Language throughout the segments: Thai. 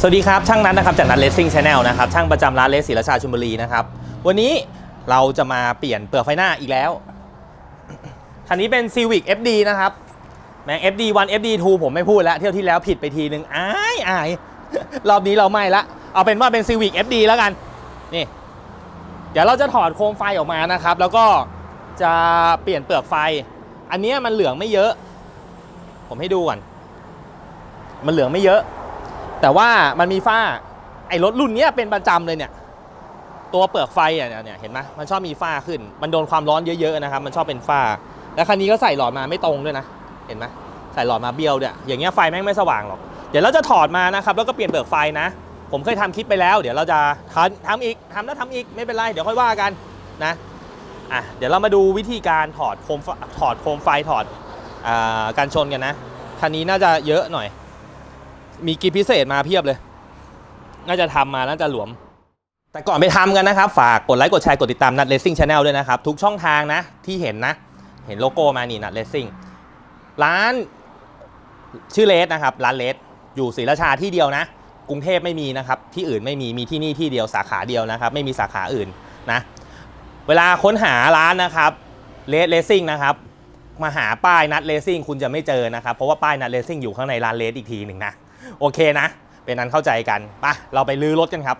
สวัสดีครับ ช่างนัทนะครับจากนัทเลสซิ่งชาแนลนะครับช่างประจำร้านเลสศิลชาชุมบุรีนะครับ วันนี้เราจะมาเปลี่ยนเปลือกไฟหน้าอีกแล้ว คันนี้เป็น Civic FD นะครับแม่ง FD 1 FD 2ผมไม่พูดแล้ว เที่ยวที่แล้วผิดไปทีนึงอายอายรอบนี้เราไม่ละ เอาเป็นว่าเป็น Civic FD แล้วกันนี่ เดี๋ยวเราจะถอดโคมไฟออกมานะครับ แล้วก็จะเปลี่ยนเปลือกไฟ อันนี้มันเหลืองไม่เยอะ ผมให้ดูก่อนมันเหลืองไม่เยอะ แต่ว่ามันมีฝ้าไอ้รถรุ่นนี้เป็นประจำเลยเนี่ย ตัวเปลือกไฟอะเนี่ยเห็นไหมมันชอบมีฝ้าขึ้น มันโดนความร้อนเยอะๆนะครับ มันชอบเป็นฝ้า แล้วคันนี้ก็ใส่หลอดมาไม่ตรงด้วยนะ เห็นไหมใส่หลอดมาเบี้ยวเนี่ยอย่างเงี้ยไฟแม่งไม่สว่างหรอก เดี๋ยวเราจะถอดมานะครับ แล้วก็เปลี่ยนเปลือกไฟนะ ผมเคยทำคลิปไปแล้ว เดี๋ยวเราจะทำทำอีกทำแล้วทำอีกไม่เป็นไรเดี๋ยวค่อยว่ากันนะอะเดี๋ยวเรามาดูวิธีการถอดโคมไฟถอดโคมไฟถอดอการชนกันนะคันนี้น่าจะเยอะหน่อย มีกิฟพิเศษมาเพียบเลย น่าจะทำมาน่าจะหลวม แต่ก่อนไปทำกันนะครับ ฝากกดไลค์กดแชร์กดติดตามนัดเลสซิ่งชาแนลด้วยนะครับ ทุกช่องทางนะ ที่เห็นนะ เห็นโลโก้มานี่นัดเลสซิ่งร้านชื่อเลสนะครับ ร้านเลสอยู่ศรีราชาที่เดียวนะ กรุงเทพไม่มีนะครับ ที่อื่นไม่มีมีที่นี่ที่เดียวสาขาเดียวนะครับ ไม่มีสาขาอื่นนะ เวลาค้นหาร้านนะครับเลสเลสซิ่งนะครับมาหาป้ายนัดเลสซิ่งคุณจะไม่เจอนะครับ เพราะว่าป้ายนัดเลสซิ่งอยู่ข้างในร้านเลสอีกทีหนึ่งนะ โอเคนะ เป็นนั้นเข้าใจกันไปเราไปลื้อรถกันครับ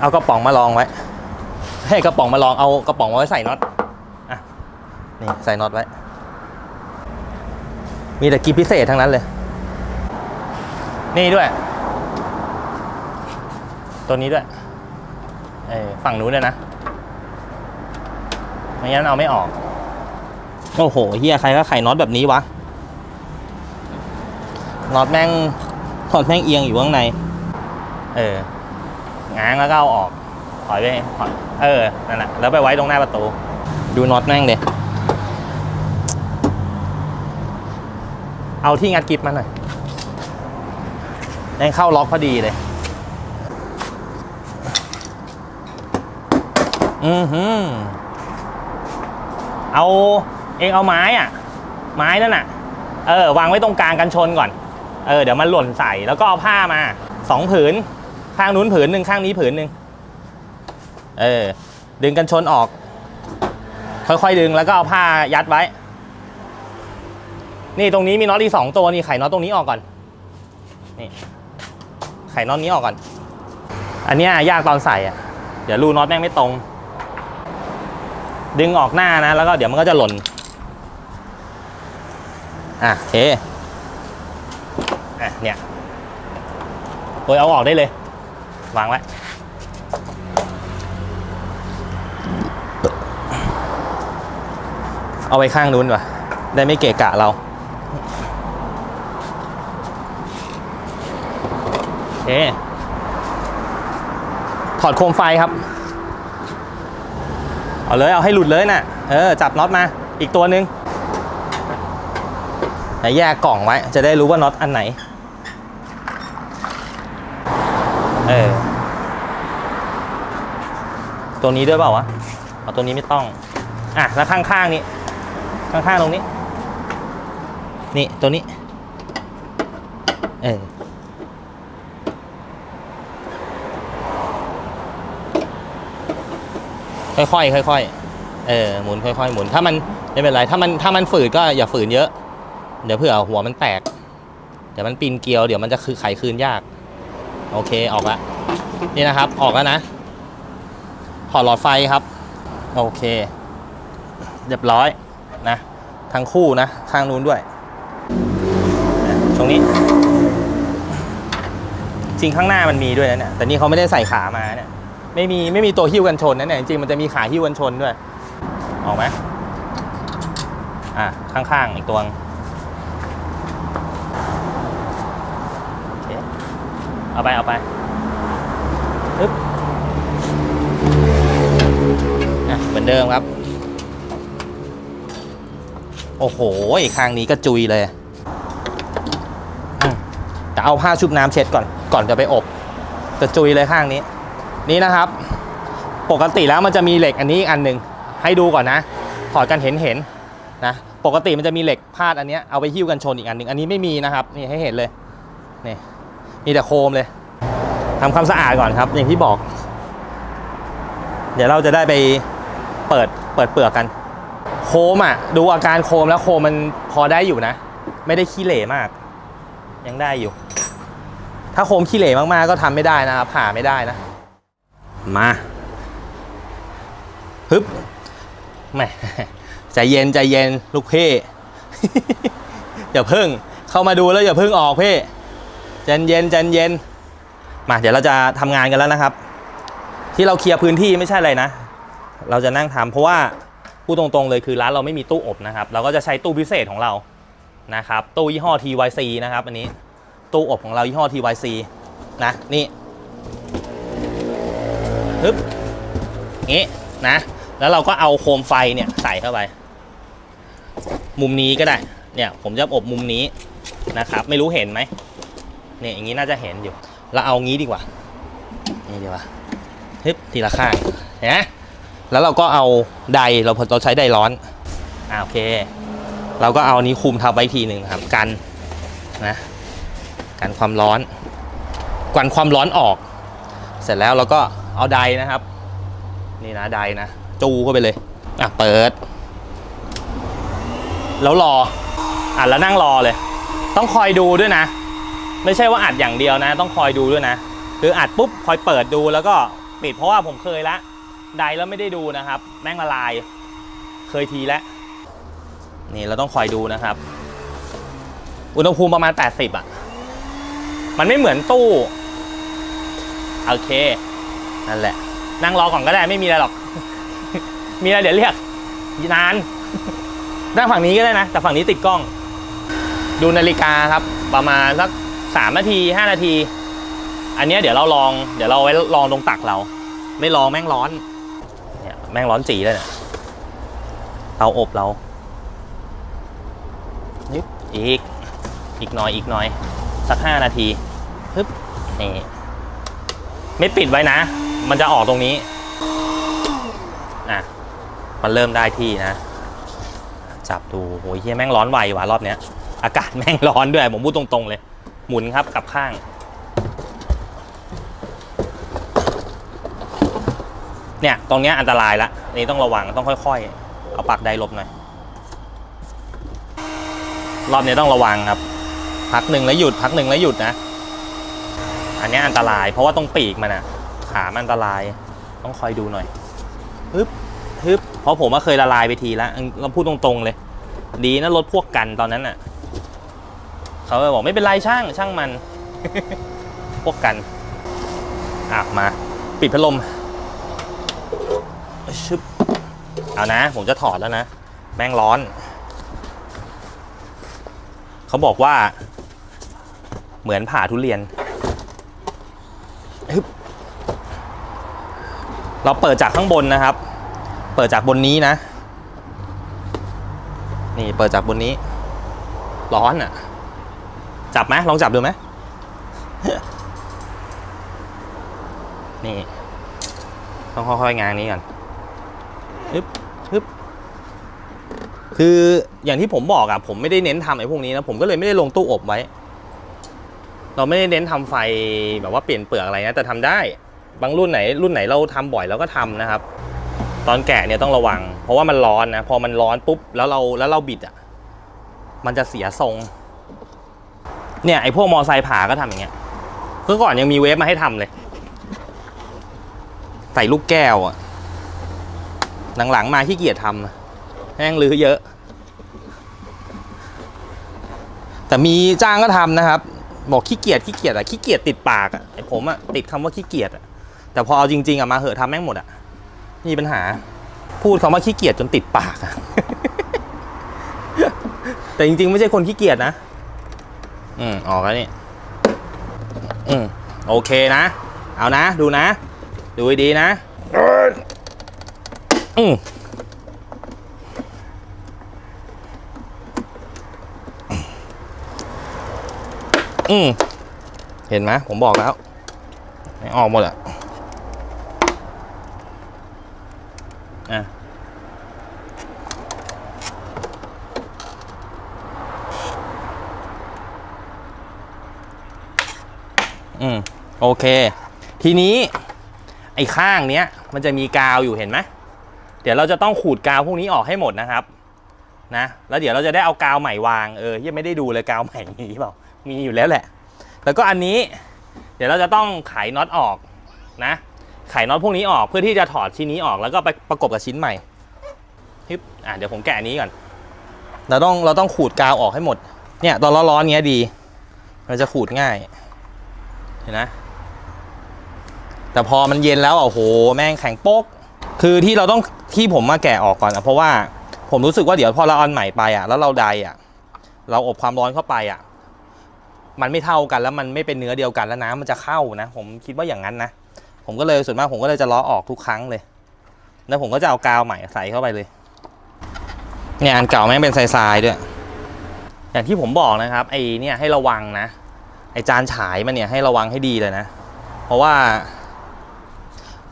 เอากระป๋องมาลองไว้ ให้กระป๋องมาลองเอากระป๋องไว้ใส่น็อตอะนี่ใส่น็อตไว้ มีแต่กิฟพิเศษทั้งนั้นเลย นี่ด้วย ตัวนี้ด้วยเออฝั่งนู้นเลยนะไม่งั้นเอาไม่ออก โอ้โหเฮียใครก็ไขน็อตแบบนี้วะ น็อตแม่งน็อตแม่งเอียงอยู่ข้างใน เออง้างแล้วก็เอาออกถอยไปถอยเออนั่นแหละแล้วไปไว้ตรงหน้าประตู ดูน็อตแม่งเลยเอาที่งัดกิฟมาหน่อยแม่งเข้าล็อกพอดีเลย อือหือ เอาเองเอาไม้อะไม้นั่นน่ะ เออ วางไว้ตรงกลางกันชนก่อน เออเดี๋ยวมันหล่นใส่แล้วก็เอาผ้ามาสองผืน ข้างนู้นผืนหนึ่งข้างนี้ผืนหนึ่งเออดึงกันชนออก ค่อยๆดึงแล้วก็เอาผ้ายัดไว้ นี่ตรงนี้มีน็อตอีกสองตัวนี่ไขน็อตตรงนี้ออกก่อนนี่ไขน็อตนี้ออกก่อน อันเนี้ยยากตอนใส่อะ เดี๋ยวรูน็อตแม่งไม่ตรง ดึงออกหน้านะ แล้วก็เดี๋ยวมันก็จะหล่น อะโอเค เนี่ยโดยเอาออกได้เลย วางไว้เอาไว้ข้างนู้นว่ะ ได้ไม่เกะกะเราโอเคถอดโคมไฟครับ เอาเลยเอาให้หลุดเลยน่ะ เออ จับน็อตมา อีกตัวหนึ่งแต่แยกกล่องไว้ จะได้รู้ว่าน็อตอันไหน เออ ตัวนี้ด้วยเปล่าวะเอาตัวนี้ไม่ต้อง อะ แล้วข้างๆนี้ ข้างๆตรงนี้ นี่ตัวนี้ เออ ค่อยๆค่อยๆ เออ หมุนค่อยๆ หมุน ถ้ามันไม่เป็นไร ถ้ามันถ้ามันฝืดก็อย่าฝืนเยอะ เดี๋ยวเผื่อหัวมันแตก เดี๋ยวมันปีนเกลียว เดี๋ยวมันจะคือไขคืนยาก โอเคออกละนี่นะครับออกแล้วนะถอดหลอดไฟครับ โอเค เรียบร้อยนะทั้งคู่นะข้างนู้นด้วยตรงนี้ จริงข้างหน้ามันมีด้วยนะเนี่ยแต่นี่เขาไม่ได้ใส่ขามาเนี่ยไม่มีไม่มีตัวหิ้วกันชนนะเนี่ยจริงมันจะมีขาหิ้วกันชนด้วย ออกไหมอะข้างๆอีกตัวนึงโอเค เอาไป เอาไปปึ๊บอะเหมือนเดิมครับ โอ้โหข้างนี้ก็จุยเลยอืมแต่เอาผ้าชุบน้ำเช็ดก่อน ก่อนจะไปอบจะจุยเลยข้างนี้ นี่นะครับ ปกติแล้วมันจะมีเหล็กอันนี้อีกอันหนึ่งให้ดูก่อนนะ ถอดกันเห็นเห็นๆนะ ปกติมันจะมีเหล็กพาดอันเนี้ยเอาไปหิ้วกันชนอีกอันหนึ่งอันนี้ไม่มีนะครับ นี่ให้เห็นเลย นี่ มีแต่โคมเลยทำความสะอาดก่อนครับ อย่างที่บอก เดี๋ยวเราจะได้ไปเปิดเปิดเปลือกกัน โคมอะ ดูอาการโคมแล้วโคมมันพอได้อยู่นะ ไม่ได้ขี้เหร่มาก ยังได้อยู่ ถ้าโคมขี้เหร่มากๆก็ทำไม่ได้นะครับผ่าไม่ได้นะ มาฮึบแหม่ใจเย็นใจเย็นลูกเพ่อย่าเพิ่ง เข้ามาดูแล้วอย่าเพิ่งออกเพ่ ใจเย็นใจเย็นมาเดี๋ยวเราจะทำงานกันแล้วนะครับ ที่เราเคลียร์พื้นที่ไม่ใช่อะไรนะ เราจะนั่งทำเพราะว่าพูดตรงๆเลยคือร้านเราไม่มีตู้อบนะครับ เราก็จะใช้ตู้พิเศษของเรานะครับ ตู้ยี่ห้อ TYC นะครับ อันนี้ตู้อบของเรายี่ห้อ TYC นะนี่ฮึบงี้นะแล้วเราก็เอาโคมไฟเนี่ยใส่เข้าไป มุมนี้ก็ได้เนี่ยผมจะอบมุมนี้นะครับ ไม่รู้เห็นไหม เนี่ยอย่างนี้น่าจะเห็นอยู่ เราเอางี้ดีกว่า นี่ดีกว่าฮึบทีละข้างเห็นไหมแล้วเราก็เอาไดเราเราใช้ไดร้อนอ่าโอเค เราก็เอานี้คุมทับไว้ทีหนึ่งครับกันนะกันความร้อนกันความร้อนออก เสร็จแล้วเราก็เอาไดนะครับ นี่นะไดนะ จูเข้าไปเลยอะเปิด แล้วรออะแล้วนั่งรอเลย ต้องคอยดูด้วยนะ ไม่ใช่ว่าอัดอย่างเดียวนะ ต้องคอยดูด้วยนะ คืออัดปุ๊บคอยเปิดดูแล้วก็ปิดเพราะว่าผมเคยละไดแล้วไม่ได้ดูนะครับ แม่งละลาย เคยทีแล้วนี่เราต้องคอยดูนะครับ อุณหภูมิประมาณ 80 อะ มันไม่เหมือนตู้ โอเค นั่นแหละ นั่งรอก่อนก็ได้ไม่มีอะไรหรอก มีอะไรเดี๋ยวเรียกนานนั่งฝั่งนี้ก็ได้นะ แต่ฝั่งนี้ติดกล้อง ดูนาฬิกาครับ ประมาณสัก สามนาทีห้านาที อันเนี้ยเดี๋ยวเราลอง เดี๋ยวเราไว้ลองตรงตักเรา ไม่ลองแม่งร้อนเนี่ยแม่งร้อนจีเลยเนี่ยเตาอบเรานิดอีก อีกหน่อยอีกหน่อย สักห้านาทีฮึบนี่ไม่ปิดไว้นะ มันจะออกตรงนี้อะมันเริ่มได้ที่นะ จับดูโอ้ยเฮียแม่งร้อนไวว่ะรอบเนี้ย อากาศแม่งร้อนด้วย ผมพูดตรงๆเลย หมุนครับกลับข้าง เนี่ยตรงเนี้ยอันตรายละนี่ต้องระวังต้องค่อย ๆ เอาปากไดหลบหน่อยรอบนี้ต้องระวังครับ พักหนึ่งแล้วหยุดพักหนึ่งแล้วหยุดนะ อันนี้อันตราย เพราะว่าตรงปีกมันอะขามันอันตราย ต้องคอยดูหน่อยฮึบฮึบเพราะผมก็เคยละลายไปทีแล้วเราพูดตรงๆเลย ดีนะรถพวกกันตอนนั้นอะ เขาก็บอกไม่เป็นไรช่างช่างมัน พวกกันอะมาปิดพัดลมชึบเอานะ ผมจะถอดแล้วนะ แม่งร้อน เขาบอกว่า เหมือนผ่าทุเรียนฮึบเราเปิดจากข้างบนนะครับ เปิดจากบนนี้นะ นี่เปิดจากบนนี้ ร้อนอะ จับไหมลองจับดูไหมนี่ ต้องค่อยๆงานนี้ก่อนฮึบฮึบคืออย่างที่ผมบอกอะผมไม่ได้เน้นทำไอ้พวกนี้นะ ผมก็เลยไม่ได้ลงตู้อบไว้ เราไม่ได้เน้นทำไฟแบบว่าเปลี่ยนเปลือกอะไรนะแต่ทำได้ บางรุ่นไหนรุ่นไหนเราทำบ่อยเราก็ทำนะครับ ตอนแกะเนี่ยต้องระวัง เพราะว่ามันร้อนนะ พอมันร้อนปุ๊บแล้วเราแล้วเราบิดอะมันจะเสียทรง เนี่ยไอพวกมอไซค์ผ่าก็ทำอย่างเงี้ยเมื่อก่อนยังมีเวฟมาให้ทำเลย ใส่ลูกแก้วอะหลังๆมาขี้เกียจทำแห้งลือเยอะ แต่มีจ้างก็ทำนะครับ บอกขี้เกียจขี้เกียจอะขี้เกียจติดปากอะไอผมอะติดคำว่าขี้เกียจอะแต่พอเอาจริงๆอะมาเหอะทำแม่งหมดอะนี่ปัญหา พูดคำว่าขี้เกียจจนติดปากอะแต่จริงๆ ไม่ใช่คนขี้เกียจนะ อืมออกแล้วนี่อืมโอเคนะ เอานะ ดูนะ ดูให้ดีนะ อืมอืมเห็นไหมผมบอกแล้วไม่ออกหมดอะอะ อืมโอเค ทีนี้ไอ้ข้างเนี้ย มันจะมีกาวอยู่เห็นไหมเดี๋ยวเราจะต้องขูดกาวพวกนี้ออกให้หมดนะครับนะแล้วเดี๋ยวเราจะได้เอากาวใหม่วางเออยังไม่ได้ดูเลยกาวใหม่มีเปล่ามีอยู่แล้วแหละ แล้วก็อันนี้ เดี๋ยวเราจะต้องไขน็อตออกนะไขน็อตพวกนี้ออกเพื่อที่จะถอดชิ้นนี้ออกแล้วก็ไปประกบกับชิ้นใหม่ฮึบอะเดี๋ยวผมแกะอันนี้ก่อนเราต้องเราต้องขูดกาวออกให้หมด เนี่ยตอนร้อนๆเงี้ยดี มันจะขูดง่าย เห็นนะแต่พอมันเย็นแล้วอะโอ้โห แม่งแข็งโป๊ก คือที่เราต้องที่ผมมาแกะออกก่อนนะเพราะว่าผมรู้สึกว่าเดี๋ยวพอเราเอันใหม่ไปอะ แล้วเราไดอะ เราอบความร้อนเข้าไปอะ มันไม่เท่ากันแล้วมันไม่เป็นเนื้อเดียวกันแล้วน้ำมันจะเข้านะ ผมคิดว่าอย่างนั้นนะ ผมก็เลยส่วนมากผมก็เลยจะล้อออกทุกครั้งเลย แล้วผมก็จะเอากาวใหม่ใส่เข้าไปเลยเนี่ยอันเก่าแม่งเป็นทรายๆด้วย อย่างที่ผมบอกนะครับไอ้นี่ให้ระวังนะ ไอจานฉายมันเนี่ยให้ระวังให้ดีเลยนะ เพราะว่า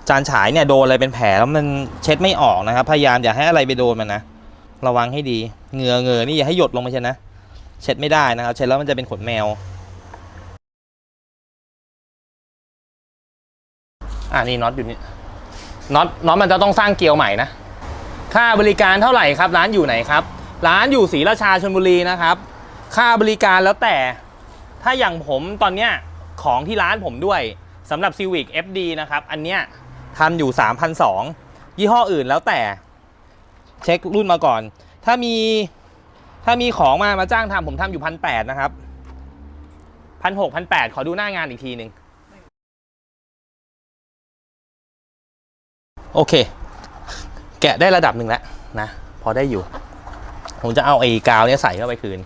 จานฉายเนี่ยโดนอะไรเป็นแผลแล้วมันเช็ดไม่ออกนะครับ พยายามอย่าให้อะไรไปโดนมันนะ ระวังให้ดี เหงื่อเหงื่อนี่อย่าให้หยดลงไปใช่นะ เช็ดไม่ได้นะครับ เช็ดแล้วมันจะเป็นขนแมว อ่านี่น็อตอยู่นี่ น็อตน็อตมันจะต้องสร้างเกลียวใหม่นะ ค่าบริการเท่าไหร่ครับ ร้านอยู่ไหนครับ ร้านอยู่ศรีราชาชลบุรีนะครับ ค่าบริการแล้วแต่ ถ้าอย่างผมตอนเนี้ยของที่ร้านผมด้วยสำหรับ Civic FD นะครับ อันเนี้ยทำอยู่3,200ยี่ห้ออื่นแล้วแต่เช็ครุ่นมาก่อน ถ้ามีถ้ามีของมามาจ้างทำผมทำอยู่พันแนะครับพันหกพันแปดขอดูหน้างานอีกทีหนึ่งโอเค แกะได้ระดับหนึ่งแล้วนะ พอได้อยู่ ผมจะเอาไอ้กาวเนี้ยใส่เข้าไปคืน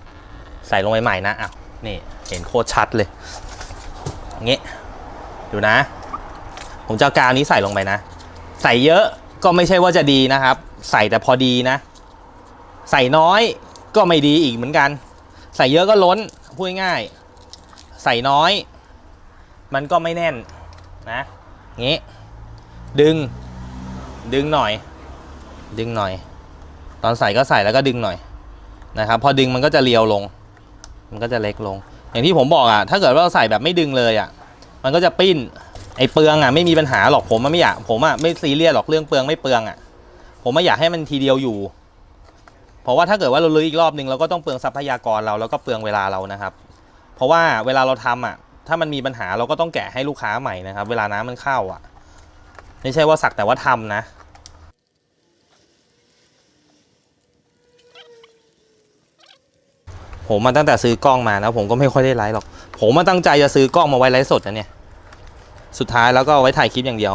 ใส่ลงไปใหม่นะอ้าวนี่ เห็นโคตรชัดเลยอย่างงี้ดูนะ ผมจะกาวนี้ใส่ลงไปนะ ใส่เยอะก็ไม่ใช่ว่าจะดีนะครับ ใส่แต่พอดีนะ ใส่น้อยก็ไม่ดีอีกเหมือนกัน ใส่เยอะก็ล้นพูดง่าย ใส่น้อย มันก็ไม่แน่นนะงี้ดึง ดึงหน่อย ดึงหน่อย ตอนใส่ก็ใส่แล้วก็ดึงหน่อยนะครับ พอดึงมันก็จะเรียวลง มันก็จะเล็กลง อย่างที่ผมบอกอะถ้าเกิดว่าเราใส่แบบไม่ดึงเลยอะ มันก็จะปิ้นไอ้เปลืองอะไม่มีปัญหาหรอกผมอะไม่อยากผมอะไม่ซีเรียสหรอกเรื่องเปลืองไม่เปลืองอะ ผมไม่อยากให้มันทีเดียวอยู่ เพราะว่าถ้าเกิดว่าเราลื้ออีกรอบนึงเราก็ต้องเปลืองทรัพยากรเราแล้วก็เปลืองเวลาเรานะครับ เพราะว่าเวลาเราทำอะ ถ้ามันมีปัญหาเราก็ต้องแกะให้ลูกค้าใหม่นะครับ เวลาน้ำมันเข้าอะ ไม่ใช่ว่าสักแต่ว่าทำนะ ผมมาตั้งแต่ซื้อกล้องมานะผมก็ไม่ค่อยได้ไลฟ์หรอก ผมมาตั้งใจจะซื้อกล้องมาไว้ไลฟ์สดนะเนี่ย สุดท้ายแล้วก็เอาไว้ถ่ายคลิปอย่างเดียว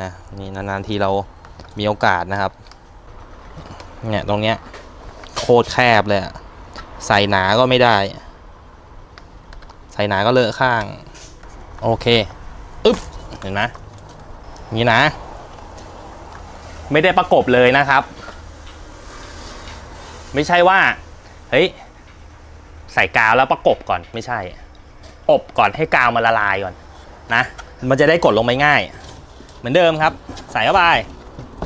นะนี่นานๆทีเรามีโอกาสนะครับ เนี่ยตรงเนี้ยโคตรแคบเลยใส่หนาก็ไม่ได้ ใส่หนาก็เลอะข้าง โอเคอึ๊บเห็นไหมนี่นะ ไม่ได้ประกบเลยนะครับ ไม่ใช่ว่า เฮ้ย ส่กาวแล้วประกบก่อนไม่ใช่ อบก่อนให้กาวมันละลายก่อนนะมันจะได้กดลงไปง่าย เหมือนเดิมครับ ใส่เข้าไป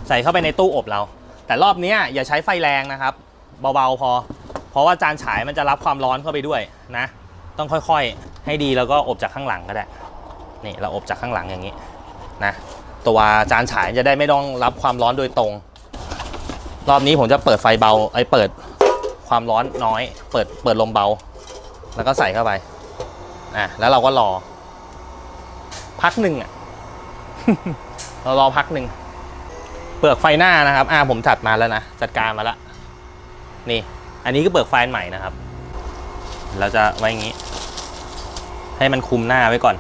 ใส่เข้าไปในตู้อบเรา แต่รอบนี้อย่าใช้ไฟแรงนะครับ เบาๆพอ เพราะว่าจานฉายมันจะรับความร้อนเข้าไปด้วยนะ ต้องค่อยๆ ให้ดีแล้วก็อบจากข้างหลังก็ได้นี่เราอบจากข้างหลังอย่างนี้นะตัวจานฉายจะได้ไม่ต้องรับความร้อนโดยตรง รอบนี้ผมจะเปิดไฟเบาไอ้เปิด ความร้อนน้อย เปิดเปิดลมเบา แล้วก็ใส่เข้าไปอะแล้วเราก็รอ พักหนึ่งอะเรารอพักหนึ่งเปลือกไฟหน้านะครับ อ่าผมจัดมาแล้วนะจัดการมาล้วนี่ อันนี้ก็เปลือกไฟใหม่นะครับ เราจะไว้อย่างนี้ ให้มันคุมหน้าไว้ก่อน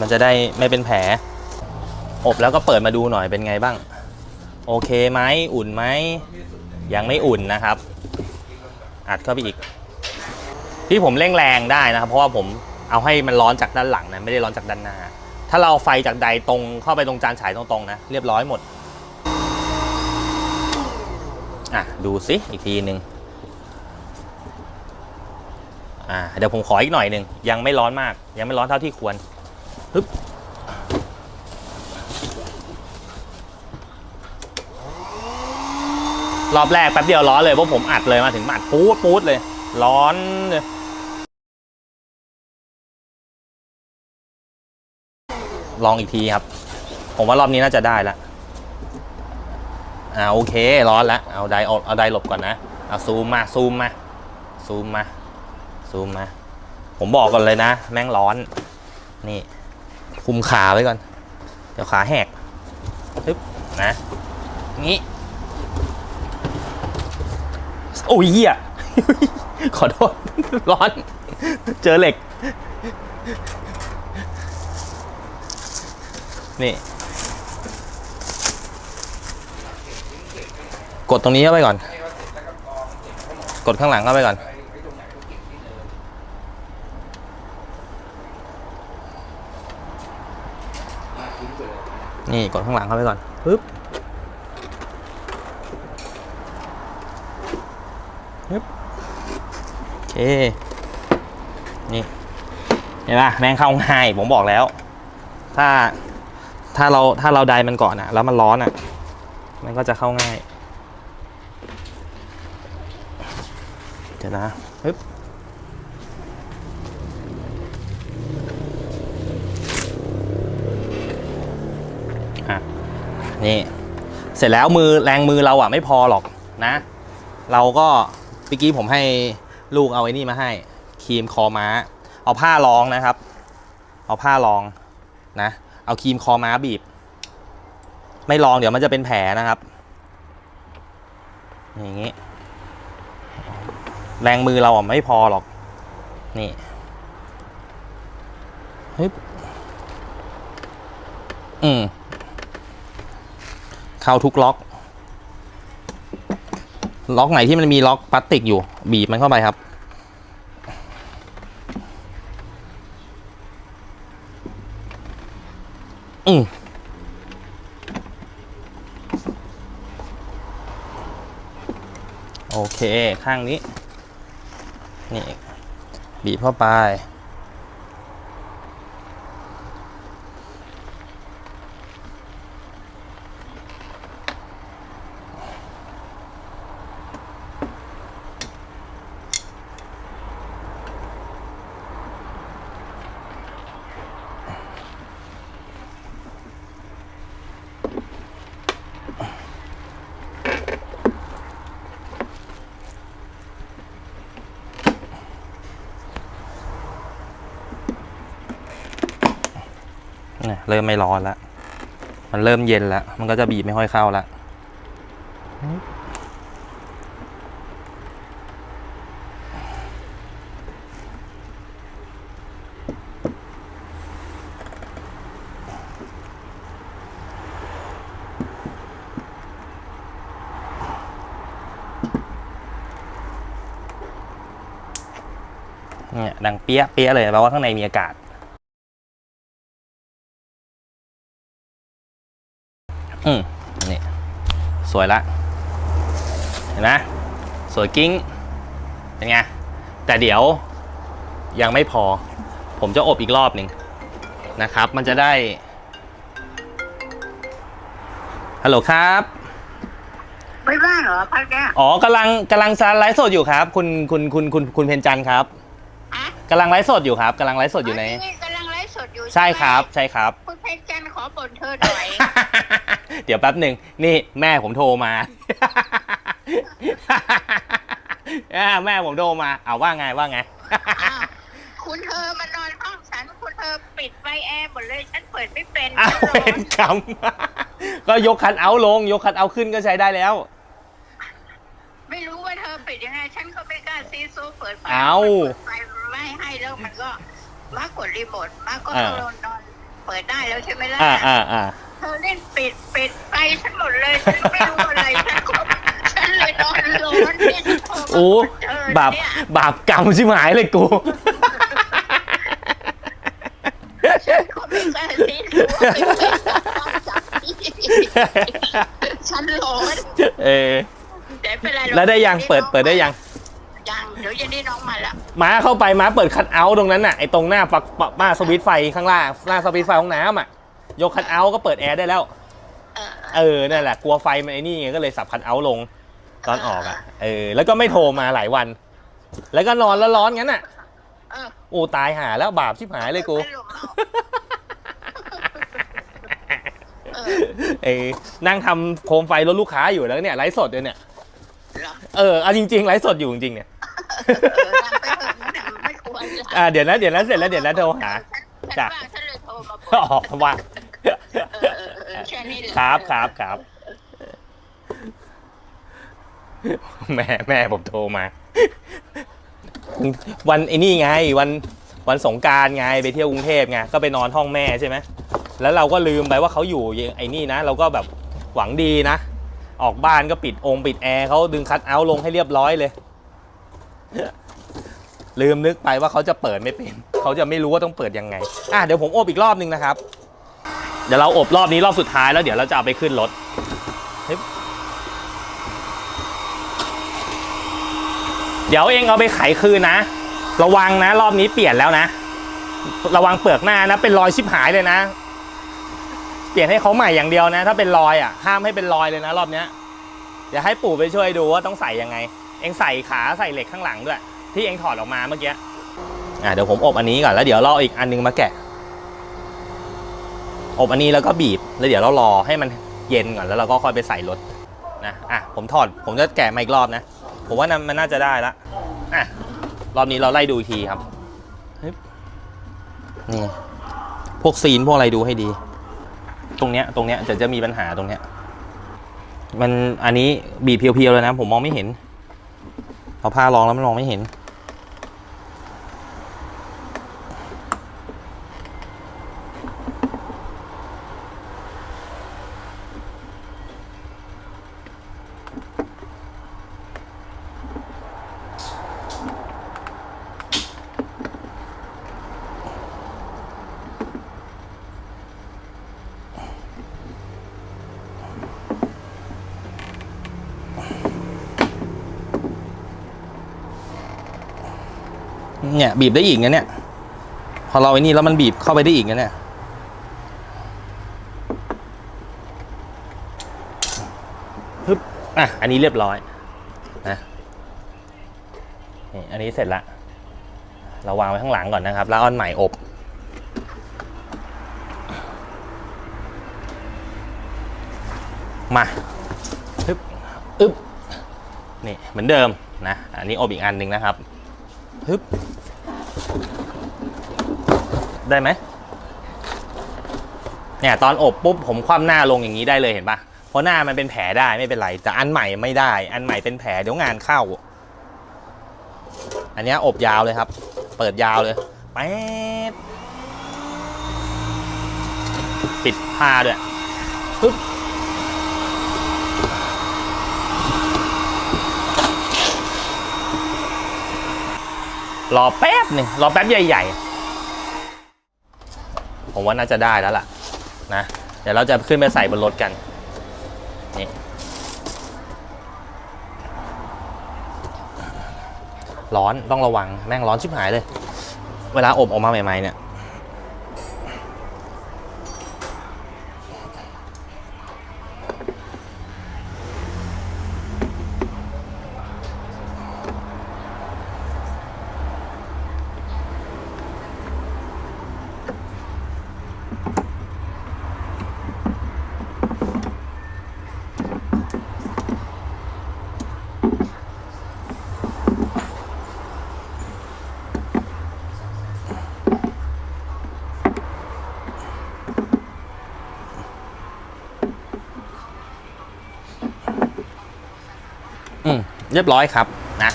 มันจะได้ไม่เป็นแผล อบแล้วก็เปิดมาดูหน่อยเป็นไงบ้าง โอเคไหมอุ่นไหม ยังไม่อุ่นนะครับ อัดเข้าไปอีก ที่ผมเร่งแรงได้นะครับ เพราะว่าผมเอาให้มันร้อนจากด้านหลังนะไม่ได้ร้อนจากด้านหน้า ถ้าเราไฟจากใดตรงเข้าไปตรงจานฉายตรงๆนะเรียบร้อยหมดอะดูสิอีกทีหนึ่งอ่าเดี๋ยวผมขออีกหน่อยหนึ่งยังไม่ร้อนมาก ยังไม่ร้อนเท่าที่ควรฮึบ รอบแรกแป๊บเดียวร้อนเลยเพราะผมอัดเลยมาถึงอัดปูดปูดเลย ร้อนเลยลองอีกทีครับ ผมว่ารอบนี้น่าจะได้ละอ่าโอเค ร้อนละเอาไดเอาเอาไดหลบก่อนนะ เอาซูมมาซูมมาซูมมาซูมมา ผมบอกก่อนเลยนะ แม่งร้อน นี่ คุมขาไว้ก่อน เดี๋ยวขาแหกปึ๊บนะนี่ โอ้ยเหี้ย ขอโทษ ร้อน เจอเหล็ก นี่ กดตรงนี้เข้าไปก่อน กดข้างหลังเข้าไปก่อน นี่ กดข้างหลังเข้าไปก่อนปึ๊บปึ๊บโอเค นี่ เห็นปะแม่งเข้าง่ายผมบอกแล้ว ถ้าถ้าเราถ้าเราไดมันก่อนอะแล้วมันร้อนอะมันก็จะเข้าง่าย เดี๋ยวนะปึ๊บอะนี่ เสร็จแล้วมือแรงมือเราอะไม่พอหรอกนะ เราก็เมื่อกี้ผมให้ ลูกเอาไอ้นี่มาให้ครีมคอม้า เอาผ้ารองนะครับ เอาผ้ารองนะ เอาครีมคอม้าบีบ ไม่ลองเดี๋ยวมันจะเป็นแผลนะครับ อย่างงี้ แรงมือเราอะไม่พอหรอก นี่ฮึบอืมเข้าทุกล็อก ล็อกไหนที่มันมีล็อกพลาสติกอยู่ บีบมันเข้าไปครับ อืมโอเค ข้างนี้ นี่ บีบเข้าไป เริ่มไม่ร้อนแล้ว มันเริ่มเย็นแล้ว มันก็จะบีบไม่ค่อยเข้าแล้วเนี่ยดังเปี้ยเปี้ยเลยแปลว่าข้างในมีอากาศ อืมนี่สวยละ เห็นไหมสวยกิ้ง เป็นไง แต่เดี๋ยวยังไม่พอ ผมจะอบอีกรอบหนึ่งนะครับ มันจะได้ ฮัลโหลครับ ไม่ว่างเหรอพักเนี้ยอ๋อกำลังกำลังจะไลฟ์สดอยู่ครับ คุณคุณคุณคุณคุณเพนจันทร์ครับอะกำลังไลฟ์สดอยู่ครับกำลังไลฟ์สดอยู่ในนี่กำลังไลฟ์สดอยู่ใช่ครับ ใช่ครับ คุณเพชรจันทร์ขอบ่นเธอหน่อยเดี๋ยวแป๊บหนึ่งนี่แม่ผมโทรมาอ่าแม่ผมโทรมาเอาว่าไงว่าไงอ้าวคุณเธอมานอนห้องฉัน คุณเธอปิดไฟแอร์หมดเลย ฉันเปิดไม่เป็นอ้าวฉันร้อเป็นนกรรมก็ยกคันเอาท์ลง ยกคันเอาท์ขึ้นก็ใช้ได้แล้ว ไม่รู้ว่าเธอปิดยังไง ฉันก็ไม่กล้าซีซูเปิดไฟเอ้าปิดไฟไม่ให้แล้วมันก็มากดรีโมทมาก็อ่านอนนอนเปิดได้แล้วใช่ไหมล่ะอ่าอ่าอ่า เธอเล่นปิดปิดไฟฉันหมดเลยฉันไม่รู้อะไรฉันก็ฉันเลยนอนร้อนเนี่ยฉันโทรมาโอ้บ่นเธอบาปเนี่ยบาปกรรมชิบหายเลยกู ฉันก็ไม่กล้าซีซูว่าเป็นเวรต้องจับพี่ฉันร้อนเออเดี๋ยวเป็นไรหรอกแล้วได้ยังเปิดเปิดได้ยังยังเดี๋ยวเย็นนี้น้องมาแล้วม้าเข้าไปม้าเปิดคัทเอาท์ตรงนั้นน่ะไอ้ตรงหน้าปักปักป้าสวิตช์ไฟข้างล่างหน้าสวิตช์ไฟห้องน้ำอะ ยกคัทเอาท์ก็เปิดแอร์ได้แล้วเออเออนั่นแหละกลัวไฟมันไอ้นี่ไงก็เลยสับคัทเอาท์ลงตอนออกอะเออแล้วก็ไม่โทรมาหลายวัน แล้วก็นอนแล้วร้อนงั้นอะเออโอ้ตายหาแล้วบาปชิบหายเลยกูเป็นลมเอาไอ้นั่งทำโคมไฟรถลูกค้าอยู่แล้วเนี่ยไลฟ์สดด้วยเนี่ยเหรอเออเอาจริงๆไลฟ์สดอยู่จริงๆเนี่ยเออนั่งไปเถอะนะไม่ควรละอ่าเดี๋ยวนะเดี๋ยวนะเสร็จแล้วเดี๋ยวนะโทรหาฉันจ้ะว่า ครับครับครับแม่แม่ผมโทรมา วันไอ้นี่ไง วันวันสงการไงไปเที่ยวกรุงเทพไงก็ไปนอนห้องแม่ใช่ไหมแล้วเราก็ลืมไปว่าเขาอยู่ไอ้นี่นะ เราก็แบบหวังดีนะ ออกบ้านก็ปิดองค์ปิดแอร์เขาดึงคัทเอาท์ลงให้เรียบร้อยเลย ลืมนึกไปว่าเขาจะเปิดไม่เป็น เขาจะไม่รู้ว่าต้องเปิดยังไง อะเดี๋ยวผมโอบอีกรอบนึงนะครับ เดี๋ยวเราอบรอบนี้รอบสุดท้ายแล้วเดี๋ยวเราจะเอาไปขึ้นรถเฮ้ยเดี๋ยวเองเอาไปไขคืนนะ ระวังนะ รอบนี้เปลี่ยนแล้วนะ ระวังเปลือกหน้านะ เป็นรอยชิบหายเลยนะ เปลี่ยนให้เขาใหม่อย่างเดียวนะ ถ้าเป็นรอยอะ ห้ามให้เป็นรอยเลยนะ รอบเนี้ยเดี๋ยวให้ปู่ไปช่วยดูว่าต้องใส่ยังไง เองใส่ขาใส่เหล็กข้างหลังด้วย ที่เองถอดออกมาเมื่อกี้ อะเดี๋ยวผมอบอันนี้ก่อนแล้วเดี๋ยวเราเอาอีกอันนึงมาแกะ อบอันนี้แล้วก็บีบแล้วเดี๋ยวเรารอให้มันเย็นก่อนแล้วเราก็ค่อยไปใส่รถนะอะผมถอดผมจะแกะมาอีกรอบนะ ผมว่ามันน่าจะได้ละอะรอบนี้เราไล่ดูอีกทีครับฮึบนี่พวกซีนพวกอะไรดูให้ดี ตรงเนี้ยตรงเนี้ยจะจะมีปัญหาตรงเนี้ยมันอันนี้บีบเพียวๆเลยนะ ผมมองไม่เห็นเอาผ้ารองแล้วมันมองไม่เห็น บีบได้อีกนะเนี่ย พอเราไอ้นี่แล้วมันบีบเข้าไปได้อีกนะเนี่ย ฮึบ อะ อันนี้เรียบร้อยนะนี่อันนี้เสร็จละ เราวางไว้ข้างหลังก่อนนะครับ แล้วออนใหม่อบมาฮึบอึบนี่ เหมือนเดิมนะ อันนี้อบอีกอันหนึ่งนะครับ ฮึบ ได้ไหมเนี่ยตอนอบปุ๊บผมคว่ำหน้าลงอย่างนี้ได้เลยเห็นปะเพราะหน้ามันเป็นแผลได้ไม่เป็นไร แต่อันใหม่ไม่ได้ อันใหม่เป็นแผลเดี๋ยวงานเข้า อันนี้อบยาวเลยครับ เปิดยาวเลยแป๊ดปิดผ้าด้วยปึ๊บรอแป๊บหนึ่งรอแป๊บใหญ่ ๆ ผมว่าน่าจะได้แล้วล่ะนะเดี๋ยวเราจะขึ้นไปใส่บนรถกันนี่ร้อนต้องระวังแม่งร้อนชิบหายเลย เวลาอบออกมาใหม่ๆเนี่ย อืมเรียบร้อยครับนะ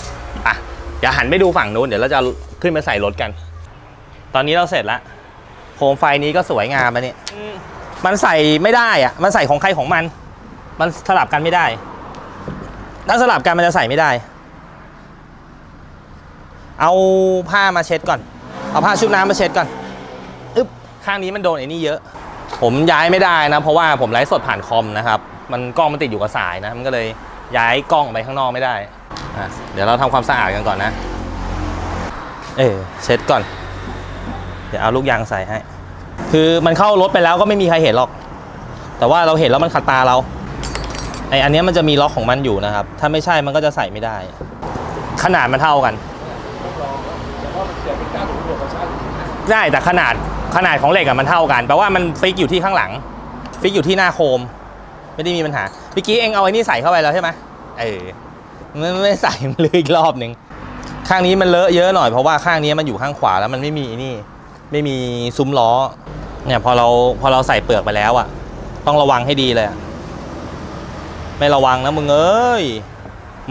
อะเดี๋ยวหันไปดูฝั่งนู้นเดี๋ยวเราจะขึ้นมาใส่รถกัน ตอนนี้เราเสร็จแล้วโคมไฟนี้ก็สวยงามแล้วเนี่ยมันใส่ไม่ได้อะมันใส่ของใครของมัน มันสลับกันไม่ได้ถ้าสลับกันมันจะใส่ไม่ได้ เอาผ้ามาเช็ดก่อน เอาผ้าชุบน้ำมาเช็ดก่อนอึ๊บข้างนี้มันโดนไอ้นี่เยอะ ผมย้ายไม่ได้นะ เพราะว่าผมไลฟ์สดผ่านคอมนะครับ มันกล้องมันติดอยู่กับสายนะ มันก็เลย ย้ายกล้องไปข้างนอกไม่ได้อะเดี๋ยวเราทำความสะอาดกันก่อนนะ เออเช็ดก่อน เดี๋ยวเอาลูกยางใส่ให้ คือมันเข้ารถไปแล้วก็ไม่มีใครเห็นหรอก แต่ว่าเราเห็นแล้วมันขัดตาเราไออันนี้มันจะมีล็อกของมันอยู่นะครับ ถ้าไม่ใช่มันก็จะใส่ไม่ได้ ขนาดมันเท่ากันได้แต่ขนาดขนาดของเหล็กอะมันเท่ากันแปลว่ามันฟิกอยู่ที่ข้างหลัง ฟิกอยู่ที่หน้าโคม ไม่ได้มีปัญหาเมื่อกี้เองเอาไอ้นี่ใส่เข้าไปแล้วใช่ไหมเออไม่ไม่ใส่มันเลยอีกรอบหนึ่งข้างนี้มันเลอะเยอะหน่อยเพราะว่าข้างนี้มันอยู่ข้างขวาแล้วมันไม่มีนี่ ไม่มีซุ้มล้อ เนี่ยพอเราพอเราใส่เปลือกไปแล้วอะต้องระวังให้ดีเลยไม่ระวังนะมึงเอ้ย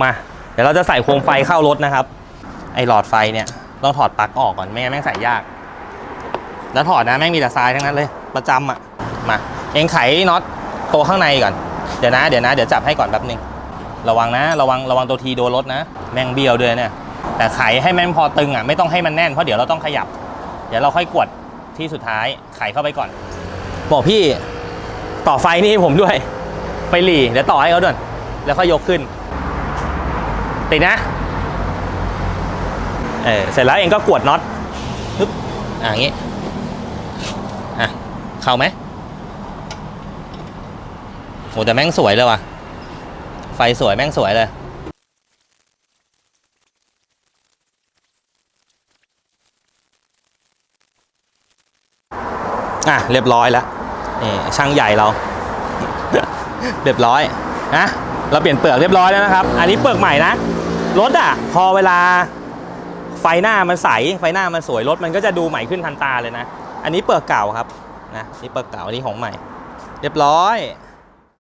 มา เดี๋ยวเราจะใส่โคมไฟเข้ารถนะครับ ไอหลอดไฟเนี่ยต้องถอดปลั๊กออกก่อนไม่งั้นแม่งใส่ยาก แล้วถอดนะแม่งมีแต่ทรายทั้งนั้นเลย ประจำอะมาเองไขน็อต ตัวข้างในก่อน เดี๋ยวนะ เดี๋ยวนะ เดี๋ยวจับให้ก่อนแป๊บนึง ระวังนะ ระวัง ระวังตัวทีโดนรถนะ แม่งเบี้ยวด้วยเนี่ย แต่ไขให้แม่งพอตึงอะ ไม่ต้องให้มันแน่น เพราะเดี๋ยวเราต้องขยับ เดี๋ยวเราค่อยกดที่สุดท้าย ไขเข้าไปก่อน บอกพี่ ต่อไฟนี่ให้ผมด้วยไฟหลีเดี๋ยวต่อให้เขาด้วยแล้วค่อยยกขึ้น ติดนะ เออเสร็จแล้วเองก็กวดน็อตปึ๊บอะอย่างงี้ อะ เข้าไหม โหแต่แม่งสวยเลยว่ะ ไฟสวยแม่งสวยเลยอะเรียบร้อยแล้วนี่ช่างใหญ่เรา เรียบร้อยนะเราเปลี่ยนเปลือกเรียบร้อยแล้วนะครับ อันนี้เปลือกใหม่นะรถอะ พอเวลาไฟหน้ามันใสไฟหน้ามันสวยรถมันก็จะดูใหม่ขึ้นทันตาเลยนะ อันนี้เปลือกเก่าครับนะนี่เปลือกเก่าอันนี้ของใหม่ เรียบร้อย